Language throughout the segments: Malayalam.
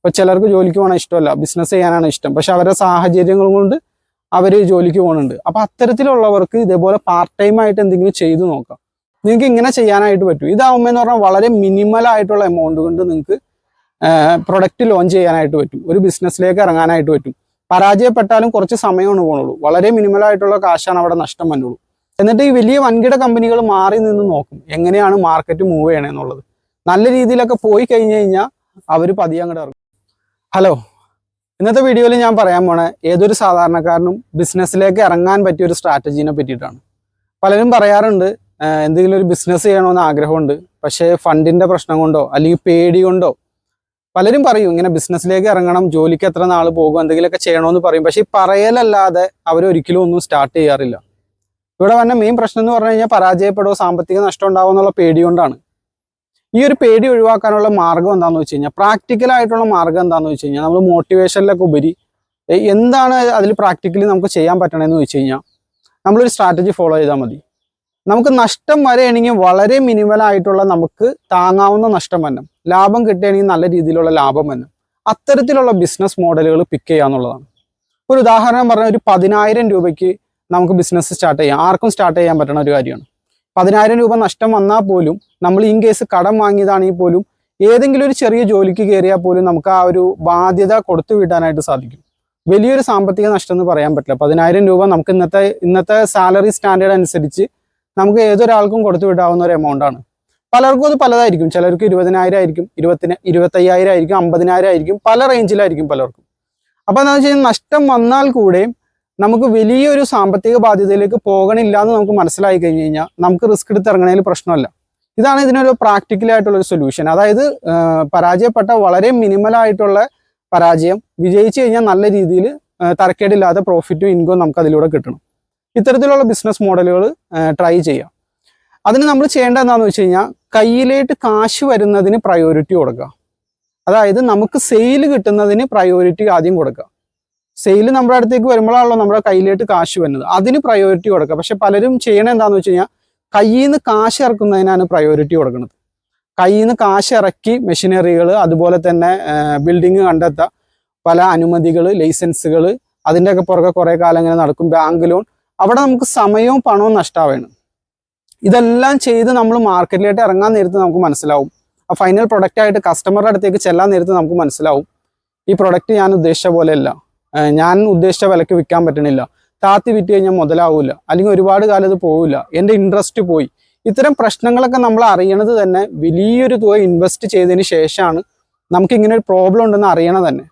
ഇപ്പോൾ ചിലർക്ക് ജോലിക്ക് പോകണം ഇഷ്ടമല്ല ബിസിനസ് ചെയ്യാനാണ് ഇഷ്ടം. പക്ഷെ അവരുടെ സാഹചര്യങ്ങൾ കൊണ്ട് അവർ ജോലിക്ക് പോകുന്നുണ്ട് അപ്പോൾ അത്തരത്തിലുള്ളവർക്ക് ഇതേപോലെ പാർട്ട് ടൈം ആയിട്ട് എന്തെങ്കിലും ചെയ്തു നോക്കാം. നിങ്ങൾക്ക് ഇങ്ങനെ ചെയ്യാനായിട്ട് പറ്റും. ഇതാവുമ്പോൾ എന്ന് പറഞ്ഞാൽ വളരെ മിനിമൽ ആയിട്ടുള്ള എമൗണ്ട് കൊണ്ട് നിങ്ങൾക്ക് പ്രൊഡക്റ്റ് ലോഞ്ച് ചെയ്യാനായിട്ട് പറ്റും. ഒരു ബിസിനസ്സിലേക്ക് ഇറങ്ങാനായിട്ട് പറ്റും. പരാജയപ്പെട്ടാലും കുറച്ച് സമയമാണ് പോണുള്ളൂ. വളരെ മിനിമൽ ആയിട്ടുള്ള കാശാണ് അവിടെ നഷ്ടം വന്നുള്ളൂ. എന്നിട്ട് ഈ വലിയ വൻകിട കമ്പനികൾ മാറി നിന്ന് നോക്കും. എങ്ങനെയാണ് മാർക്കറ്റ് മൂവ് ചെയ്യണമെന്നുള്ളത് നല്ല രീതിയിലൊക്കെ പോയി കഴിഞ്ഞു കഴിഞ്ഞാൽ അവർ പതിയെ അങ്ങോട്ട് ഇറങ്ങും. ഹലോ ഇന്നത്തെ വീഡിയോയിൽ ഞാൻ പറയാൻ പോണ ഏതൊരു സാധാരണക്കാരനും ബിസിനസ്സിലേക്ക് ഇറങ്ങാൻ പറ്റിയ ഒരു സ്ട്രാറ്റജീനെ പറ്റിയിട്ടാണ്. പലരും പറയാറുണ്ട് എന്തെങ്കിലും ഒരു ബിസിനസ് ചെയ്യണമെന്ന് ആഗ്രഹമുണ്ട് പക്ഷേ ഫണ്ടിന്റെ പ്രശ്നം കൊണ്ടോ അല്ലെങ്കിൽ പേടി കൊണ്ടോ പലരും പറയും ഇങ്ങനെ ബിസിനസ്സിലേക്ക് ഇറങ്ങണം ജോലിക്ക് എത്ര നാൾ പോകും എന്തെങ്കിലുമൊക്കെ ചെയ്യണമെന്ന് പറയും. പക്ഷേ ഈ പറയലല്ലാതെ അവരൊരിക്കലും ഒന്നും സ്റ്റാർട്ട് ചെയ്യാറില്ല. ഇവിടെ വന്ന മെയിൻ പ്രശ്നം എന്ന് പറഞ്ഞു കഴിഞ്ഞാൽ പരാജയപ്പെടുമോ സാമ്പത്തിക നഷ്ടം ഉണ്ടാവുമെന്നുള്ള പേടി കൊണ്ടാണ്. ഈ ഒരു പേടി ഒഴിവാക്കാനുള്ള മാർഗം എന്താണെന്ന് വെച്ച് കഴിഞ്ഞാൽ പ്രാക്ടിക്കൽ ആയിട്ടുള്ള മാർഗം എന്താണെന്ന് വെച്ച് കഴിഞ്ഞാൽ നമ്മൾ മോട്ടിവേഷനിലൊക്കെ ഉപരി എന്താണ് അതിൽ പ്രാക്ടിക്കലി നമുക്ക് ചെയ്യാൻ പറ്റണമെന്ന് വെച്ച് കഴിഞ്ഞാൽ നമ്മളൊരു സ്ട്രാറ്റജി ഫോളോ ചെയ്താൽ മതി. നമുക്ക് നഷ്ടം വരെയാണെങ്കിൽ വളരെ മിനിമലായിട്ടുള്ള നമുക്ക് താങ്ങാവുന്ന നഷ്ടം വരണം. ലാഭം കിട്ടുകയാണെങ്കിൽ നല്ല രീതിയിലുള്ള ലാഭം വരണം. അത്തരത്തിലുള്ള ബിസിനസ് മോഡലുകൾ പിക്ക് ചെയ്യുക എന്നുള്ളതാണ്. ഒരു ഉദാഹരണം പറഞ്ഞാൽ ഒരു പതിനായിരം രൂപയ്ക്ക് നമുക്ക് ബിസിനസ് സ്റ്റാർട്ട് ചെയ്യാം. ആർക്കും സ്റ്റാർട്ട് ചെയ്യാൻ പറ്റുന്ന ഒരു കാര്യമാണ്. പതിനായിരം രൂപ നഷ്ടം വന്നാൽ പോലും നമ്മൾ ഇൻ കേസ് കടം വാങ്ങിയതാണെങ്കിൽ പോലും ഏതെങ്കിലും ഒരു ചെറിയ ജോലിക്ക് കയറിയാൽ പോലും നമുക്ക് ആ ഒരു ബാധ്യത കൊടുത്തു വിടാനായിട്ട് സാധിക്കും. വലിയൊരു സാമ്പത്തിക നഷ്ടം എന്ന് പറയാൻ പറ്റില്ല. പതിനായിരം രൂപ നമുക്ക് ഇന്നത്തെ ഇന്നത്തെ സാലറി സ്റ്റാൻഡേർഡ് അനുസരിച്ച് നമുക്ക് ഏതൊരാൾക്കും കൊടുത്തു വിടാവുന്ന ഒരു എമൗണ്ട് ആണ്. പലർക്കും അത് പലതായിരിക്കും. ചിലർക്ക് ഇരുപതിനായിരം ആയിരിക്കും ഇരുപത്തിന് ഇരുപത്തയ്യായിരം ആയിരിക്കും അമ്പതിനായിരം ആയിരിക്കും പല റേഞ്ചിലായിരിക്കും പലർക്കും. അപ്പോൾ എന്താണെന്ന് വെച്ച് കഴിഞ്ഞാൽ നഷ്ടം വന്നാൽ കൂടെയും നമുക്ക് വലിയൊരു സാമ്പത്തിക ബാധ്യതയിലേക്ക് പോകണില്ല എന്ന് നമുക്ക് മനസ്സിലായി കഴിഞ്ഞു കഴിഞ്ഞാൽ നമുക്ക് റിസ്ക് എടുത്ത് ഇറങ്ങണതിൽ പ്രശ്നമല്ല. ഇതാണ് ഇതിനൊരു പ്രാക്ടിക്കലായിട്ടുള്ള ഒരു സൊല്യൂഷൻ അതായത് പരാജയപ്പെട്ട വളരെ മിനിമലായിട്ടുള്ള പരാജയം വിജയിച്ചു കഴിഞ്ഞാൽ നല്ല രീതിയിൽ തരക്കേടില്ലാതെ പ്രോഫിറ്റും ഇൻകവും നമുക്ക് അതിലൂടെ കിട്ടണം. ഇത്തരത്തിലുള്ള ബിസിനസ് മോഡലുകൾ ട്രൈ ചെയ്യാം. അതിന് നമ്മൾ ചെയ്യേണ്ട എന്താണെന്ന് വെച്ച് കഴിഞ്ഞാൽ കയ്യിലേട്ട് കാശ് വരുന്നതിന് പ്രയോറിറ്റി കൊടുക്കുക. അതായത് നമുക്ക് സെയിൽ കിട്ടുന്നതിന് പ്രയോറിറ്റി ആദ്യം കൊടുക്കുക. സെയിൽ നമ്മുടെ അടുത്തേക്ക് വരുമ്പോഴാണല്ലോ നമ്മുടെ കയ്യിലേക്ക് കാശ് വരുന്നത്. അതിന് പ്രയോറിറ്റി കൊടുക്കുക. പക്ഷെ പലരും ചെയ്യണത് എന്താണെന്ന് വെച്ച് കഴിഞ്ഞാൽ കയ്യിൽ നിന്ന് കാശ് ഇറക്കുന്നതിനാണ് പ്രയോറിറ്റി കൊടുക്കുന്നത് കയ്യിൽ നിന്ന് കാശ് ഇറക്കി മെഷീനറികൾ അതുപോലെ തന്നെ ബിൽഡിങ് കണ്ടെത്തുക. പല അനുമതികൾ ലൈസൻസുകൾ അതിന്റെയൊക്കെ പുറകെ കുറേ കാലം ഇങ്ങനെ നടക്കും. ബാങ്ക് ലോൺ അവിടെ നമുക്ക് സമയവും പണവും നഷ്ടമാവാണ് ഇതെല്ലാം ചെയ്ത് നമ്മൾ മാർക്കറ്റിലേക്ക് ഇറങ്ങാൻ നേരത്ത് നമുക്ക് മനസ്സിലാവും. ആ ഫൈനൽ പ്രൊഡക്റ്റായിട്ട് കസ്റ്റമറുടെ അടുത്തേക്ക് ചെല്ലാൻ നേരത്ത് നമുക്ക് മനസ്സിലാവും. ഈ പ്രൊഡക്റ്റ് ഞാൻ ഉദ്ദേശിച്ച പോലെയല്ല ഞാൻ ഉദ്ദേശിച്ച വിലക്ക് വിൽക്കാൻ പറ്റണില്ല. താത്തി വിറ്റ് കഴിഞ്ഞാൽ മുതലാവില്ല അല്ലെങ്കിൽ ഒരുപാട് കാലം ഇത് പോവില്ല എന്റെ ഇൻട്രസ്റ്റ് പോയി. ഇത്തരം പ്രശ്നങ്ങളൊക്കെ നമ്മൾ അറിയണത് തന്നെ വലിയൊരു തുക ഇൻവെസ്റ്റ് ചെയ്തതിന് ശേഷമാണ് നമുക്ക് ഇങ്ങനെ ഒരു പ്രോബ്ലം ഉണ്ടെന്ന് അറിയണത് തന്നെ.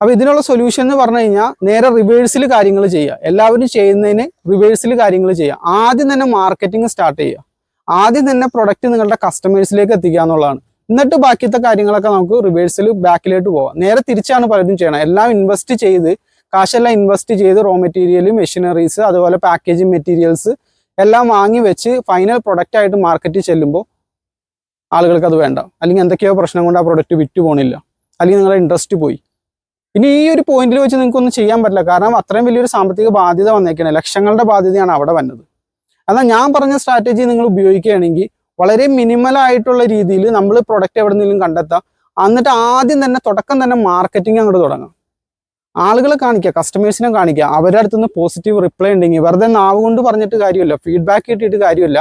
അപ്പൊ ഇതിനുള്ള സൊല്യൂഷൻ എന്ന് പറഞ്ഞു കഴിഞ്ഞാൽ നേരെ റിവേഴ്സിൽ കാര്യങ്ങൾ ചെയ്യുക. എല്ലാവരും ചെയ്യുന്നതിന് റിവേഴ്സിൽ കാര്യങ്ങൾ ചെയ്യുക. ആദ്യം തന്നെ മാർക്കറ്റിംഗ് സ്റ്റാർട്ട് ചെയ്യുക. ആദ്യം തന്നെ പ്രൊഡക്റ്റ് നിങ്ങളുടെ കസ്റ്റമേഴ്സിലേക്ക് എത്തിക്കുക എന്നുള്ളതാണ്. എന്നിട്ട് ബാക്കിയത്തെ കാര്യങ്ങളൊക്കെ നമുക്ക് റിവേഴ്സിൽ ബാക്കിലോട്ട് പോവാം. നേരെ തിരിച്ചാണ് പലരും ചെയ്യണം. എല്ലാം ഇൻവെസ്റ്റ് ചെയ്ത് കാശെല്ലാം ഇൻവെസ്റ്റ് ചെയ്ത് റോ മെറ്റീരിയൽ മെഷീനറീസ് അതുപോലെ പാക്കേജിങ് മെറ്റീരിയൽസ് എല്ലാം വാങ്ങി വെച്ച് ഫൈനൽ പ്രൊഡക്റ്റ് ആയിട്ട് മാർക്കറ്റിൽ ചെല്ലുമ്പോൾ ആളുകൾക്ക് അത് വേണ്ട. അല്ലെങ്കിൽ എന്തൊക്കെയോ പ്രശ്നം കൊണ്ട് ആ പ്രൊഡക്റ്റ് വിറ്റ് പോണില്ല. അല്ലെങ്കിൽ നിങ്ങളുടെ ഇൻട്രസ്റ്റ് പോയി. ഇനി ഈ ഒരു പോയിന്റിൽ വെച്ച് നിങ്ങൾക്കൊന്നും ചെയ്യാൻ പറ്റില്ല. കാരണം അത്രയും വലിയൊരു സാമ്പത്തിക ബാധ്യത വന്നേക്കണേ. ലക്ഷങ്ങളുടെ ബാധ്യതയാണ് അവിടെ വന്നത്. എന്നാൽ ഞാൻ പറഞ്ഞ സ്ട്രാറ്റജി നിങ്ങൾ ഉപയോഗിക്കുകയാണെങ്കിൽ വളരെ മിനിമൽ ആയിട്ടുള്ള രീതിയിൽ നമ്മൾ പ്രൊഡക്റ്റ് എവിടെ നിന്നെങ്കിലും കണ്ടെത്താം. എന്നിട്ട് ആദ്യം തന്നെ തുടക്കം തന്നെ മാർക്കറ്റിംഗ് അങ്ങോട്ട് തുടങ്ങാം. ആളുകളെ കാണിക്കുക കസ്റ്റമേഴ്സിനെ കാണിക്കുക അവരുടെ അടുത്ത് നിന്ന് പോസിറ്റീവ് റിപ്ലൈ ഉണ്ടെങ്കിൽ വെറുതെ നാവ് കൊണ്ട് പറഞ്ഞിട്ട് കാര്യമില്ല ഫീഡ്ബാക്ക് കിട്ടിയിട്ട് കാര്യമില്ല.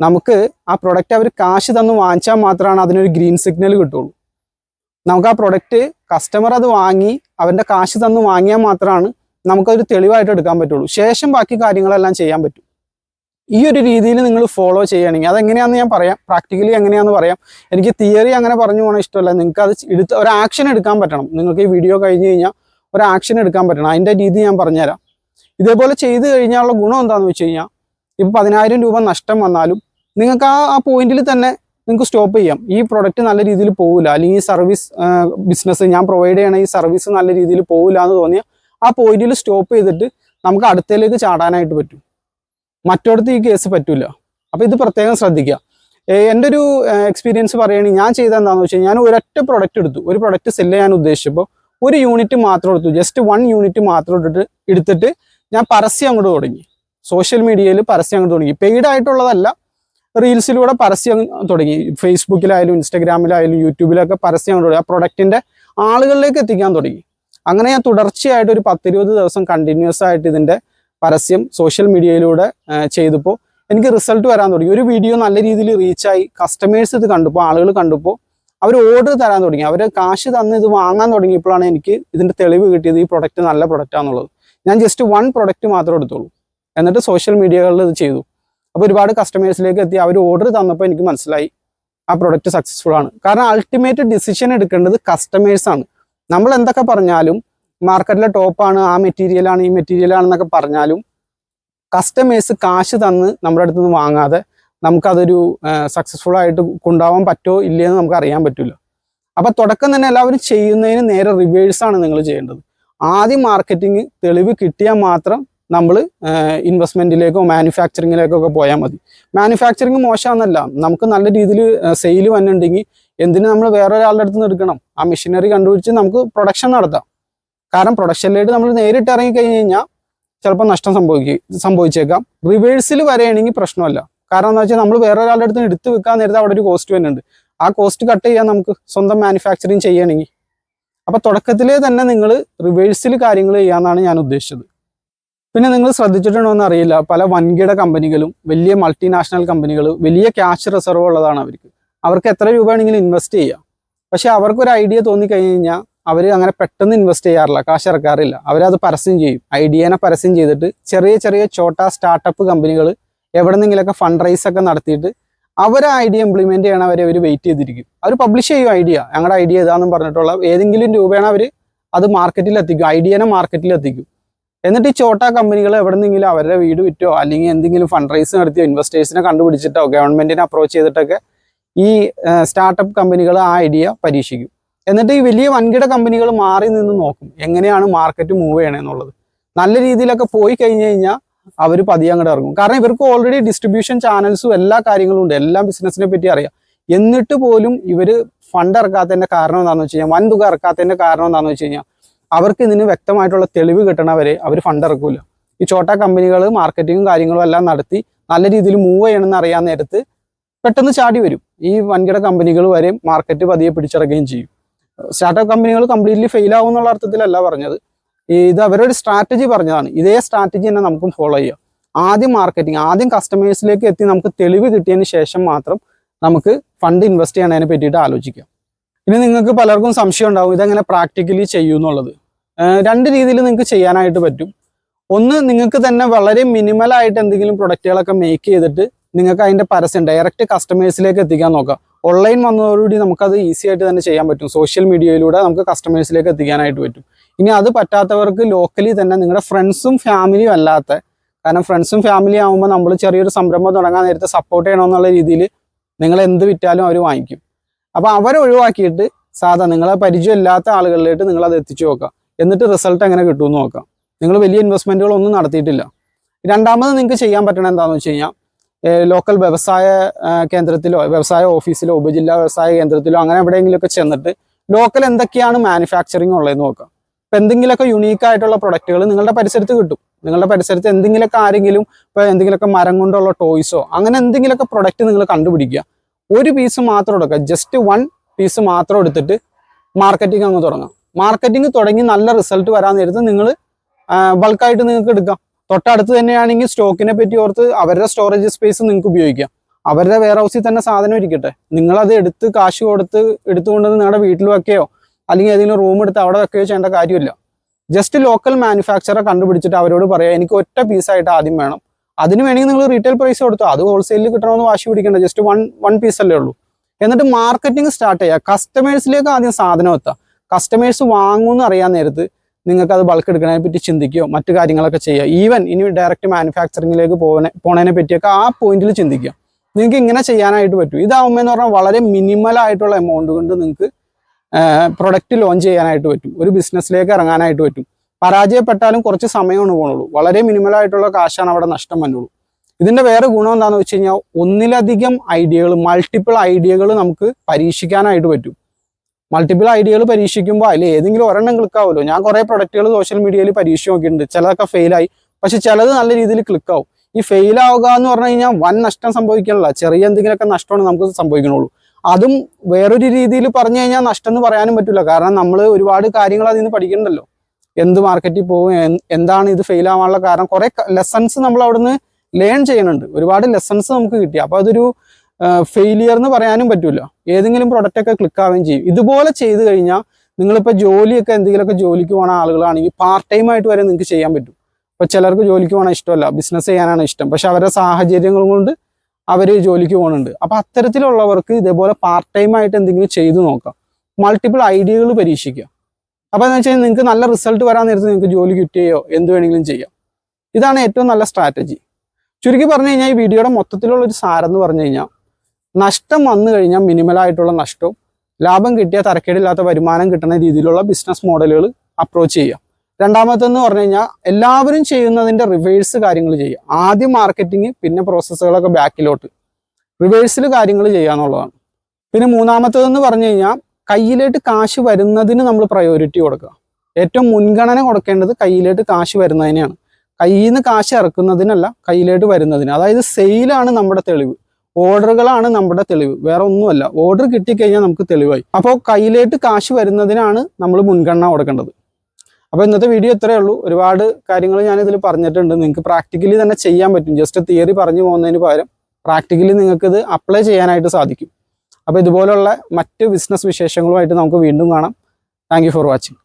നമുക്ക് ആ പ്രൊഡക്റ്റ് അവർ കാശ് തന്ന് വാങ്ങിച്ചാൽ മാത്രമാണ് അതിനൊരു ഗ്രീൻ സിഗ്നൽ കിട്ടുള്ളൂ. നമുക്ക് ആ പ്രൊഡക്റ്റ് കസ്റ്റമർ അത് വാങ്ങി അവന്റെ കാശ് തന്ന് വാങ്ങിയാൽ മാത്രമാണ് നമുക്കതൊരു തെളിവായിട്ട് എടുക്കാൻ പറ്റുള്ളൂ. ശേഷം ബാക്കി കാര്യങ്ങളെല്ലാം ചെയ്യാൻ പറ്റും. ഈ ഒരു രീതിയിൽ നിങ്ങൾ ഫോളോ ചെയ്യുകയാണെങ്കിൽ അതെങ്ങനെയാണെന്ന് ഞാൻ പറയാം. പ്രാക്ടിക്കലി എങ്ങനെയാണെന്ന് പറയാം. എനിക്ക് തിയറി അങ്ങനെ പറഞ്ഞു പോകണം ഇഷ്ടമല്ല. നിങ്ങൾക്ക് അത് എടുത്ത് ഒരു ആക്ഷൻ എടുക്കാൻ പറ്റണം. നിങ്ങൾക്ക് ഈ വീഡിയോ കഴിഞ്ഞ് കഴിഞ്ഞാൽ ഒരു ആക്ഷൻ എടുക്കാൻ പറ്റണം. അതിന്റെ രീതി ഞാൻ പറഞ്ഞുതരാം. ഇതേപോലെ ചെയ്ത് കഴിഞ്ഞാലുള്ള ഗുണം എന്താണെന്ന് വെച്ച് കഴിഞ്ഞാൽ ഇപ്പോൾ പതിനായിരം രൂപ നഷ്ടം വന്നാലും നിങ്ങൾക്ക് ആ ആ പോയിന്റിൽ തന്നെ നിങ്ങൾക്ക് സ്റ്റോപ്പ് ചെയ്യാം. ഈ പ്രൊഡക്റ്റ് നല്ല രീതിയിൽ പോകില്ല അല്ലെങ്കിൽ ഈ സർവീസ് ബിസിനസ് ഞാൻ പ്രൊവൈഡ് ചെയ്യണ ഈ സർവീസ് നല്ല രീതിയിൽ പോകില്ല എന്ന് തോന്നിയാൽ ആ പോയിന്റിൽ സ്റ്റോപ്പ് ചെയ്തിട്ട് നമുക്ക് അടുത്തയിലേക്ക് ചാടാനായിട്ട് പറ്റും. മറ്റോടത്ത് ഈ കേസ് പറ്റില്ല അപ്പോൾ ഇത് പ്രത്യേകം ശ്രദ്ധിക്കുക. എന്റെ ഒരു എക്സ്പീരിയൻസ് പറയുകയാണെങ്കിൽ ഞാൻ ചെയ്ത എന്താണെന്ന് വെച്ചാൽ ഞാൻ ഒരൊറ്റ പ്രൊഡക്റ്റ് എടുത്തു. ഒരു പ്രൊഡക്റ്റ് സെല്ല് ചെയ്യാൻ ഉദ്ദേശിച്ചപ്പോൾ ഒരു യൂണിറ്റ് മാത്രം എടുത്തു. ജസ്റ്റ് വൺ യൂണിറ്റ് മാത്രം എടുത്തിട്ട് എടുത്തിട്ട് ഞാൻ പരസ്യം അങ്ങോട്ട് തുടങ്ങി. സോഷ്യൽ മീഡിയയിൽ പരസ്യം അങ്ങോട്ട് തുടങ്ങി. പെയ്ഡ് ആയിട്ടുള്ളതല്ല റീൽസിലൂടെ പരസ്യം തുടങ്ങി. ഫേസ്ബുക്കിലായാലും ഇൻസ്റ്റഗ്രാമിലായാലും യൂട്യൂബിലൊക്കെ പരസ്യം അങ്ങോട്ട് തുടങ്ങി. ആ പ്രൊഡക്റ്റിന്റെ ആളുകളിലേക്ക് എത്തിക്കാൻ തുടങ്ങി. അങ്ങനെ ഞാൻ തുടർച്ചയായിട്ട് ഒരു പത്തിരുപത് ദിവസം കണ്ടിന്യൂസ് ആയിട്ട് ഇതിന്റെ പരസ്യം സോഷ്യൽ മീഡിയയിലൂടെ ചെയ്തപ്പോൾ എനിക്ക് റിസൾട്ട് വരാൻ തുടങ്ങി. ഒരു വീഡിയോ നല്ല രീതിയിൽ റീച്ചായി കസ്റ്റമേഴ്സ് ഇത് കണ്ടപ്പോൾ ആളുകൾ കണ്ടപ്പോൾ അവർ ഓർഡർ തരാൻ തുടങ്ങി. അവർ കാശ് തന്ന് ഇത് വാങ്ങാൻ തുടങ്ങിയപ്പോഴാണ് എനിക്ക് ഇതിന്റെ തെളിവ് കിട്ടിയത് ഈ പ്രൊഡക്റ്റ് നല്ല പ്രൊഡക്റ്റ് ആണെന്നുള്ളത്. ഞാൻ ജസ്റ്റ് വൺ പ്രൊഡക്റ്റ് മാത്രം എടുത്തുള്ളൂ. എന്നിട്ട് സോഷ്യൽ മീഡിയകളിൽ ഇത് ചെയ്തു. അപ്പോൾ ഒരുപാട് കസ്റ്റമേഴ്സിലേക്ക് എത്തി. അവർ ഓർഡർ തന്നപ്പോൾ എനിക്ക് മനസ്സിലായി ആ പ്രൊഡക്റ്റ് സക്സസ്ഫുൾ ആണ്. കാരണം അൾട്ടിമേറ്റ് ഡിസിഷൻ എടുക്കേണ്ടത് കസ്റ്റമേഴ്സാണ് നമ്മൾ എന്തൊക്കെ പറഞ്ഞാലും മാർക്കറ്റിലെ ടോപ്പാണ് ആ മെറ്റീരിയൽ ആണ് ഈ മെറ്റീരിയൽ ആണെന്നൊക്കെ പറഞ്ഞാലും കസ്റ്റമേഴ്സ് കാശ് തന്ന് നമ്മുടെ അടുത്ത് നിന്ന് വാങ്ങാതെ നമുക്കതൊരു സക്സസ്ഫുൾ ആയിട്ട് കൊണ്ടുപോകാൻ പറ്റുമോ ഇല്ലയെന്ന് നമുക്ക് അറിയാൻ പറ്റില്ല. അപ്പൊ തുടക്കം തന്നെ എല്ലാവരും ചെയ്യുന്നതിന് നേരെ ആണ് നിങ്ങൾ ചെയ്യേണ്ടത്. ആദ്യം മാർക്കറ്റിംഗ് തെളിവ് കിട്ടിയാൽ മാത്രം നമ്മൾ ഇൻവെസ്റ്റ്മെന്റിലേക്കോ മാനുഫാക്ചറിങ്ങിലേക്കോ ഒക്കെ പോയാൽ മതി. മാനുഫാക്ചറിങ് മോശമാണെന്നല്ല നമുക്ക് നല്ല രീതിയിൽ സെയിൽ വന്നിട്ടുണ്ടെങ്കിൽ എന്തിനു നമ്മൾ വേറെ ഒരാളുടെ അടുത്ത് നിന്ന് എടുക്കണം? ആ മെഷീനറി കണ്ടുപിടിച്ച് നമുക്ക് പ്രൊഡക്ഷൻ നടത്താം. കാരണം പ്രൊഡക്ഷനിലേക്ക് നമ്മൾ നേരിട്ട് ഇറങ്ങി കഴിഞ്ഞ് കഴിഞ്ഞാൽ ചിലപ്പോൾ നഷ്ടം സംഭവിക്കും സംഭവിച്ചേക്കാം. റിവേഴ്സിൽ വരെയാണെങ്കിൽ പ്രശ്നമല്ല. കാരണം എന്താ വെച്ചാൽ നമ്മൾ വേറെ ഒരാളുടെ അടുത്ത് എടുത്ത് വെക്കാൻ നേരത്തെ അവിടെ ഒരു കോസ്റ്റ് വരുന്നുണ്ട്. ആ കോസ്റ്റ് കട്ട് ചെയ്യാൻ നമുക്ക് സ്വന്തം മാനുഫാക്ചറിങ് ചെയ്യണമെങ്കിൽ അപ്പോൾ തുടക്കത്തിലേ തന്നെ നിങ്ങൾ റിവേഴ്സിൽ കാര്യങ്ങൾ ചെയ്യാന്നാണ് ഞാൻ ഉദ്ദേശിച്ചത്. പിന്നെ നിങ്ങൾ ശ്രദ്ധിച്ചിട്ടുണ്ടോ എന്ന് അറിയില്ല. പല വൻകിട കമ്പനികളും വലിയ മൾട്ടിനാഷണൽ കമ്പനികൾ വലിയ ക്യാഷ് റിസർവ് ഉള്ളതാണ് അവർക്ക്. അവർക്ക് എത്ര രൂപയാണെങ്കിലും ഇൻവെസ്റ്റ് ചെയ്യാം. പക്ഷെ അവർക്കൊരു ഐഡിയ തോന്നിക്കഴിഞ്ഞ് കഴിഞ്ഞാൽ അവർ അങ്ങനെ പെട്ടെന്ന് ഇൻവെസ്റ്റ് ചെയ്യാറില്ല. കാശ് ഇറക്കാറില്ല. അവരത് പരസ്യം ചെയ്യും. ഐഡിയനെ പരസ്യം ചെയ്തിട്ട് ചെറിയ ചെറിയ ചോട്ടാ സ്റ്റാർട്ടപ്പ് കമ്പനികൾ എവിടെ നിന്നെങ്കിലൊക്കെ ഫണ്ട് റൈസ് ഒക്കെ നടത്തിയിട്ട് അവർ ഐഡിയ ഇംപ്ലിമെന്റ് ചെയ്യണവരെ അവർ വെയിറ്റ് ചെയ്തിരിക്കും. അവർ പബ്ലിഷ് ചെയ്യും ഐഡിയ ഞങ്ങളുടെ ഐഡിയ ഇതാണെന്ന് പറഞ്ഞിട്ടുള്ള ഏതെങ്കിലും രൂപയാണ് അവർ അത് മാർക്കറ്റിൽ എത്തിക്കും. ഐഡിയനെ മാർക്കറ്റിൽ എത്തിക്കും. എന്നിട്ട് ഈ ചോട്ടാ കമ്പനികൾ എവിടെ നിന്നെങ്കിലും അവരുടെ വീട് വിറ്റോ അല്ലെങ്കിൽ എന്തെങ്കിലും ഫണ്ട് റൈസ് നടത്തിയോ ഇൻവെസ്റ്റേഴ്സിനെ കണ്ടുപിടിച്ചിട്ടോ ഗവൺമെന്റിനെ അപ്രോച്ച് ചെയ്തിട്ടൊക്കെ ഈ സ്റ്റാർട്ടപ്പ് കമ്പനികൾ ആ ഐഡിയ പരീക്ഷിക്കും. എന്നിട്ട് ഈ വലിയ വൻകിട കമ്പനികൾ മാറി നിന്ന് നോക്കും എങ്ങനെയാണ് മാർക്കറ്റ് മൂവ് ചെയ്യണമെന്നുള്ളത് നല്ല രീതിയിലൊക്കെ പോയി കഴിഞ്ഞു കഴിഞ്ഞാൽ അവർ പതിയെ അങ്ങോട്ട് ഇറങ്ങും. കാരണം ഇവർക്ക് ഓൾറെഡി ഡിസ്ട്രിബ്യൂഷൻ ചാനൽസും എല്ലാ കാര്യങ്ങളും ഉണ്ട്. എല്ലാ ബിസിനസ്സിനെ പറ്റി അറിയാം. എന്നിട്ട് പോലും ഇവർ ഫണ്ട് ഇറക്കാത്തതിന്റെ കാരണം എന്താണെന്ന് വെച്ച് കഴിഞ്ഞാൽ വൻതുക ഇറക്കാത്തതിന്റെ കാരണം എന്താണെന്ന് വെച്ച് കഴിഞ്ഞാൽ അവർക്ക് ഇതിന് വ്യക്തമായിട്ടുള്ള തെളിവ് കിട്ടണവരെ അവർ ഫണ്ട് ഇറക്കില്ല ഈ ചോട്ട കമ്പനികൾ മാർക്കറ്റിങ്ങും കാര്യങ്ങളും എല്ലാം നടത്തി നല്ല രീതിയിൽ മൂവ് ചെയ്യണമെന്ന് അറിയാൻ നേരത്ത് പെട്ടെന്ന് ചാടി വരും. ഈ വൻകിട കമ്പനികൾ വരെ മാർക്കറ്റ് പതിയെ പിടിച്ചിറക്കുകയും ചെയ്യും. സ്റ്റാർട്ടപ്പ് കമ്പനികൾ കംപ്ലീറ്റ്ലി ഫെയിൽ ആവും എന്നുള്ള അർത്ഥത്തിലല്ല പറഞ്ഞത്. ഇത് അവരൊരു സ്ട്രാറ്റജി പറഞ്ഞതാണ്. ഇതേ സ്ട്രാറ്റജി തന്നെ നമുക്കും ഫോളോ ചെയ്യാം. ആദ്യം മാർക്കറ്റിംഗ് ആദ്യം കസ്റ്റമേഴ്സിലേക്ക് എത്തി നമുക്ക് തെളിവ് കിട്ടിയതിന് ശേഷം മാത്രം നമുക്ക് ഫണ്ട് ഇൻവെസ്റ്റ് ചെയ്യണതിനെ പറ്റിയിട്ട് ആലോചിക്കാം. ഇനി നിങ്ങൾക്ക് പലർക്കും സംശയം ഉണ്ടാവും ഇതെങ്ങനെ പ്രാക്ടിക്കലി ചെയ്യും എന്നുള്ളത്. രണ്ട് രീതിയിൽ നിങ്ങൾക്ക് ചെയ്യാനായിട്ട് പറ്റും. ഒന്ന് നിങ്ങൾക്ക് തന്നെ വളരെ മിനിമലായിട്ട് എന്തെങ്കിലും പ്രൊഡക്റ്റുകളൊക്കെ മേക്ക് ചെയ്തിട്ട് നിങ്ങൾക്ക് അതിന്റെ പരസ്യം ഡയറക്റ്റ് കസ്റ്റമേഴ്സിലേക്ക് എത്തിക്കാൻ നോക്കാം. ഓൺലൈൻ വന്നതോടുകൂടി നമുക്കത് ഈസി ആയിട്ട് തന്നെ ചെയ്യാൻ പറ്റും. സോഷ്യൽ മീഡിയയിലൂടെ നമുക്ക് കസ്റ്റമേഴ്സിലേക്ക് എത്തിക്കാനായിട്ട് പറ്റും. ഇനി അത് പറ്റാത്തവർക്ക് ലോക്കലി തന്നെ നിങ്ങളുടെ ഫ്രണ്ട്സും ഫാമിലിയും അല്ലാത്ത കാരണം ഫ്രണ്ട്സും ഫാമിലി ആകുമ്പോൾ നമ്മൾ ചെറിയൊരു സംരംഭം തുടങ്ങാൻ നേരത്തെ സപ്പോർട്ട് ചെയ്യണമെന്നുള്ള രീതിയിൽ നിങ്ങൾ എന്ത് വിറ്റാലും അവർ വാങ്ങിക്കും. അപ്പോൾ അവരെ ഒഴിവാക്കിയിട്ട് സാധാ നിങ്ങളെ പരിചയമില്ലാത്ത ആളുകളിലേക്ക് നിങ്ങൾ അത് എത്തിച്ചു നോക്കാം. എന്നിട്ട് റിസൾട്ട് എങ്ങനെ കിട്ടുമെന്ന് നോക്കാം. നിങ്ങൾ വലിയ ഇൻവെസ്റ്റ്മെന്റുകളൊന്നും നടത്തിയിട്ടില്ല. രണ്ടാമത് നിങ്ങൾക്ക് ചെയ്യാൻ പറ്റണ എന്താണെന്ന് വെച്ച് കഴിഞ്ഞാൽ ലോക്കൽ വ്യവസായ കേന്ദ്രത്തിലോ വ്യവസായ ഓഫീസിലോ ഉപജില്ലാ വ്യവസായ കേന്ദ്രത്തിലോ അങ്ങനെ എവിടെയെങ്കിലുമൊക്കെ ചെന്നിട്ട് ലോക്കൽ എന്തൊക്കെയാണ് മാനുഫാക്ചറിങ് ഉള്ളതെന്ന് നോക്കാം ഇപ്പൊ എന്തെങ്കിലുമൊക്കെ യുണീക്ക് ആയിട്ടുള്ള പ്രൊഡക്റ്റുകൾ നിങ്ങളുടെ പരിസരത്ത് കിട്ടും. നിങ്ങളുടെ പരിസരത്ത് എന്തെങ്കിലുമൊക്കെ ആരെങ്കിലും ഇപ്പൊ എന്തെങ്കിലുമൊക്കെ മരം കൊണ്ടുള്ള ടോയ്സോ അങ്ങനെ എന്തെങ്കിലുമൊക്കെ പ്രൊഡക്റ്റ് നിങ്ങൾ കണ്ടുപിടിക്കുക. ഒരു പീസ് മാത്രം എടുക്കുക. ജസ്റ്റ് വൺ പീസ് മാത്രം എടുത്തിട്ട് മാർക്കറ്റിംഗ് അങ്ങ് തുടങ്ങാം. മാർക്കറ്റിംഗ് തുടങ്ങി നല്ല റിസൾട്ട് വരാൻ നേരത്ത് നിങ്ങൾ ബൾക്കായിട്ട് നിങ്ങൾക്ക് എടുക്കാം. തൊട്ടടുത്ത് തന്നെയാണെങ്കിൽ സ്റ്റോക്കിനെ പറ്റി ഓർത്ത് അവരുടെ സ്റ്റോറേജ് സ്പേസ് നിങ്ങൾക്ക് ഉപയോഗിക്കാം. അവരുടെ വെയർ ഹൗസിൽ തന്നെ സാധനം ഇരിക്കട്ടെ. നിങ്ങളത് എടുത്ത് കാശ് കൊടുത്ത് എടുത്തുകൊണ്ട് നിങ്ങളുടെ വീട്ടിൽ വെക്കുകയോ അല്ലെങ്കിൽ ഏതെങ്കിലും റൂം എടുത്ത് അവിടെ വെക്കുകയോ ചെയ്യേണ്ട കാര്യമില്ല. ജസ്റ്റ് ലോക്കൽ മാനുഫാക്ചറെ കണ്ടുപിടിച്ചിട്ട് അവരോട് പറയാം എനിക്ക് ഒറ്റ പീസായിട്ട് ആദ്യം വേണം. അതിന് വേണമെങ്കിൽ നിങ്ങൾ റീറ്റെയിൽ പ്രൈസ് കൊടുത്തോ. അത് ഹോൾസെയിലിൽ കിട്ടണമെന്ന് വാശി പിടിക്കേണ്ട. ജസ്റ്റ് വൺ വൺ പീസ് അല്ലേ ഉള്ളൂ. എന്നിട്ട് മാർക്കറ്റിംഗ് സ്റ്റാർട്ട് ചെയ്യുക കസ്റ്റമേഴ്സിലേക്ക് ആദ്യം സാധനം എത്താം. കസ്റ്റമേഴ്സ് വാങ്ങുമെന്ന് അറിയാൻ നേരത്ത് നിങ്ങൾക്ക് അത് ബൾക്ക് എടുക്കുന്നതിനെ പറ്റി ചിന്തിക്കുകയോ മറ്റു കാര്യങ്ങളൊക്കെ ചെയ്യുക. ഈവൻ ഇനി ഡയറക്റ്റ് മാനുഫാക്ചറിങ്ങിലേക്ക് പോകുന്ന പോണതിനെ പറ്റിയൊക്കെ ആ പോയിന്റിൽ ചിന്തിക്കുക. നിങ്ങൾക്ക് ഇങ്ങനെ ചെയ്യാനായിട്ട് പറ്റും. ഇതാവുമ്പോൾ എന്ന് പറഞ്ഞാൽ വളരെ മിനിമൽ ആയിട്ടുള്ള എമൗണ്ട് കൊണ്ട് നിങ്ങൾക്ക് പ്രൊഡക്റ്റ് ലോഞ്ച് ചെയ്യാനായിട്ട് പറ്റും. ഒരു ബിസിനസ്സിലേക്ക് ഇറങ്ങാനായിട്ട് പറ്റും. പരാജയപ്പെട്ടാലും കുറച്ച് സമയമാണ് പോകുന്നുള്ളൂ വളരെ മിനിമൽ ആയിട്ടുള്ള കാശാണ് അവിടെ നഷ്ടം വന്നുള്ളൂ. ഇതിന്റെ വേറെ ഗുണം എന്താണെന്ന് വെച്ച് കഴിഞ്ഞാൽ ഒന്നിലധികം ഐഡിയകൾ മൾട്ടിപ്പിൾ ഐഡിയകൾ നമുക്ക് പരീക്ഷിക്കാനായിട്ട് പറ്റും. മൾട്ടിപ്പിൾ ഐഡിയകൾ പരീക്ഷിക്കുമ്പോൾ അതിൽ ഏതെങ്കിലും ഒരെണ്ണം ക്ലിക്കാവുമല്ലോ ഞാൻ കുറേ പ്രൊഡക്റ്റുകൾ സോഷ്യൽ മീഡിയയിൽ പരീക്ഷിച്ച് നോക്കിയിട്ടുണ്ട്. ചിലതൊക്കെ ഫെയിലായി പക്ഷെ ചിലത് നല്ല രീതിയിൽ ക്ലിക്കാവും ഈ ഫെയിൽ ആവുക എന്ന് പറഞ്ഞു കഴിഞ്ഞാൽ വൻ നഷ്ടം സംഭവിക്കാനുള്ള ചെറിയ എന്തെങ്കിലുമൊക്കെ നഷ്ടമാണ് നമുക്ക് സംഭവിക്കണുള്ളൂ. അതും വേറൊരു രീതിയിൽ പറഞ്ഞു കഴിഞ്ഞാൽ നഷ്ടം എന്ന് പറയാനും പറ്റില്ല കാരണം നമ്മൾ ഒരുപാട് കാര്യങ്ങൾ അതിൽ നിന്ന് പഠിക്കണ്ടല്ലോ എന്ത് മാർക്കറ്റിൽ പോകും എന്താണ് ഇത് ഫെയിൽ ആവാനുള്ള കാരണം. കുറെ ലെസൺസ് നമ്മൾ അവിടുന്ന് ലേൺ ചെയ്യുന്നുണ്ട് ഒരുപാട് ലെസൺസ് നമുക്ക് കിട്ടി. അപ്പൊ അതൊരു ഫെയിലിയർ എന്ന് പറയാനും പറ്റൂല. ഏതെങ്കിലും പ്രൊഡക്റ്റ് ഒക്കെ ക്ലിക്ക് ആവുകയും ചെയ്യും. ഇതുപോലെ ചെയ്ത് കഴിഞ്ഞാൽ നിങ്ങളിപ്പോൾ ജോലിയൊക്കെ എന്തെങ്കിലുമൊക്കെ ജോലിക്ക് പോകുന്ന ആളുകളാണെങ്കിൽ പാർട്ട് ടൈം ആയിട്ട് വരെ നിങ്ങൾക്ക് ചെയ്യാൻ പറ്റും. ഇപ്പോൾ ചിലർക്ക് ജോലിക്ക് പോകണം ഇഷ്ടമല്ല. ബിസിനസ് ചെയ്യാനാണ് ഇഷ്ടം. പക്ഷെ അവരുടെ സാഹചര്യങ്ങൾ കൊണ്ട് അവർ ജോലിക്ക് പോകുന്നുണ്ട് അപ്പൊ അത്തരത്തിലുള്ളവർക്ക് ഇതേപോലെ പാർട്ട് ടൈം ആയിട്ട് എന്തെങ്കിലും ചെയ്തു നോക്കാം. മൾട്ടിപ്പിൾ ഐഡിയകൾ പരീക്ഷിക്കുക. അപ്പോൾ എന്ന് വെച്ചാൽ നിങ്ങൾക്ക് നല്ല റിസൾട്ട് വരാൻ നേരത്ത് നിങ്ങൾക്ക് ജോലി കിട്ടുകയോ എന്ത് വേണമെങ്കിലും ചെയ്യാം. ഇതാണ് ഏറ്റവും നല്ല സ്ട്രാറ്റജി ചുരുക്കി പറഞ്ഞു കഴിഞ്ഞാൽ ഈ വീഡിയോയുടെ മൊത്തത്തിലുള്ള ഒരു സാരം എന്ന് പറഞ്ഞു കഴിഞ്ഞാൽ നഷ്ടം വന്നു കഴിഞ്ഞാൽ മിനിമലായിട്ടുള്ള നഷ്ടവും ലാഭം കിട്ടിയ തരക്കേടില്ലാത്ത വരുമാനം കിട്ടുന്ന രീതിയിലുള്ള ബിസിനസ് മോഡലുകൾ അപ്രോച്ച് ചെയ്യാം രണ്ടാമത്തെന്ന് പറഞ്ഞു കഴിഞ്ഞാൽ എല്ലാവരും ചെയ്യുന്നതിന്റെ റിവേഴ്സ് കാര്യങ്ങൾ ചെയ്യുക. ആദ്യം മാർക്കറ്റിംഗ് പിന്നെ പ്രോസസ്സുകളൊക്കെ ബാക്കിലോട്ട് റിവേഴ്സിൽ കാര്യങ്ങൾ ചെയ്യുക എന്നുള്ളതാണ്. പിന്നെ മൂന്നാമത്തേതെന്ന് പറഞ്ഞു കഴിഞ്ഞാൽ കയ്യിലേട്ട് കാശ് വരുന്നതിന് നമ്മൾ പ്രയോറിറ്റി കൊടുക്കുക. ഏറ്റവും മുൻഗണന കൊടുക്കേണ്ടത് കയ്യിലേട്ട് കാശ് വരുന്നതിനെയാണ്. കയ്യിൽ നിന്ന് കാശ് ഇറക്കുന്നതിനല്ല കയ്യിലേട്ട് വരുന്നതിന്. അതായത് സെയിലാണ് നമ്മുടെ തെളിവ്. ഓർഡറുകളാണ് നമ്മുടെ തെളിവ്. വേറെ ഒന്നുമല്ല. ഓർഡർ കിട്ടിക്കഴിഞ്ഞാൽ നമുക്ക് തെളിവായി. അപ്പോൾ കയ്യിലേട്ട് കാശ് വരുന്നതിനാണ് നമ്മൾ മുൻഗണന കൊടുക്കേണ്ടത്. അപ്പോൾ ഇന്നത്തെ വീഡിയോ ഇത്രയേ ഉള്ളൂ. ഒരുപാട് കാര്യങ്ങൾ ഞാൻ ഇതിൽ പറഞ്ഞിട്ടുണ്ട്. നിങ്ങൾക്ക് പ്രാക്ടിക്കലി തന്നെ ചെയ്യാൻ പറ്റും. ജസ്റ്റ് തിയറി പറഞ്ഞു പോകുന്നതിന് പകരം പ്രാക്ടിക്കലി നിങ്ങൾക്കിത് അപ്ലൈ ചെയ്യാനായിട്ട് സാധിക്കും. അപ്പോൾ ഇതുപോലുള്ള മറ്റ് ബിസിനസ് വിശേഷങ്ങളുമായിട്ട് നമുക്ക് വീണ്ടും കാണാം. Thank for watching